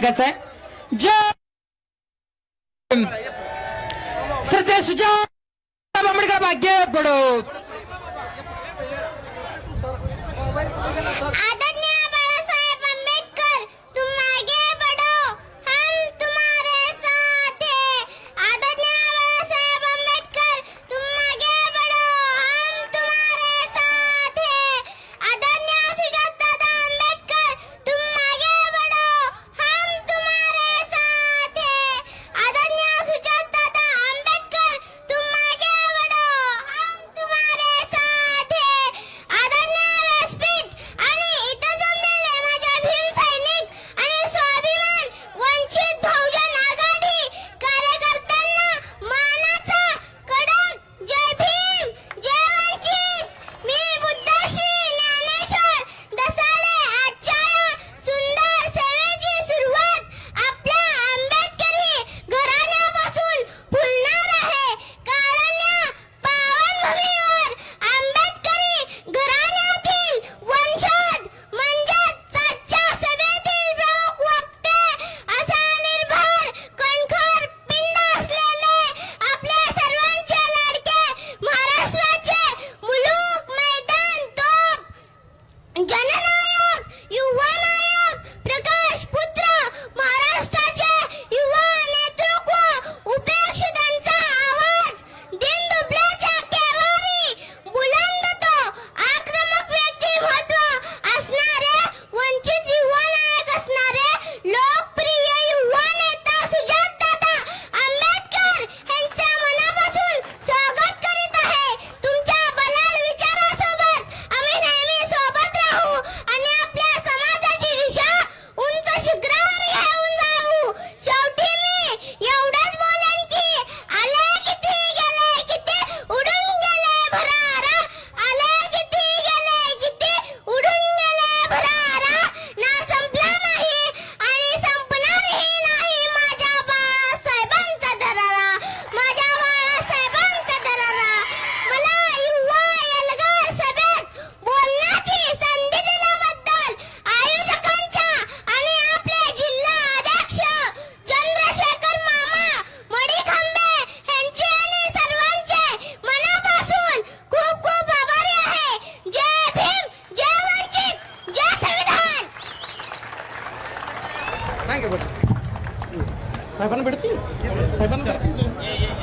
जय सुजात आंबेडकर भाग्य पडो.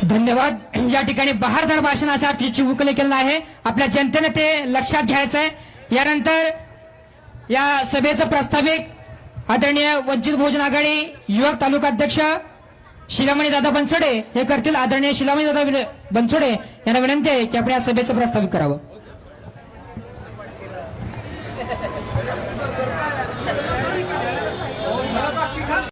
धन्यवाद. या ठिकाणी बहारदार भाषणासाठी चिवकले केला आहे. आपल्या जनतेने ते लक्षात घ्यायचं आहे यानंतर या सभेचं प्रस्ताविक आदरणीय वंचित भोजन आघाडी युवक तालुका अध्यक्ष शिलामणी दादा बनसोडे हे करतील. आदरणीय शिलामणी दादा बनसोडे यांना विनंती आहे की आपण या सभेचं प्रस्तावित करावं.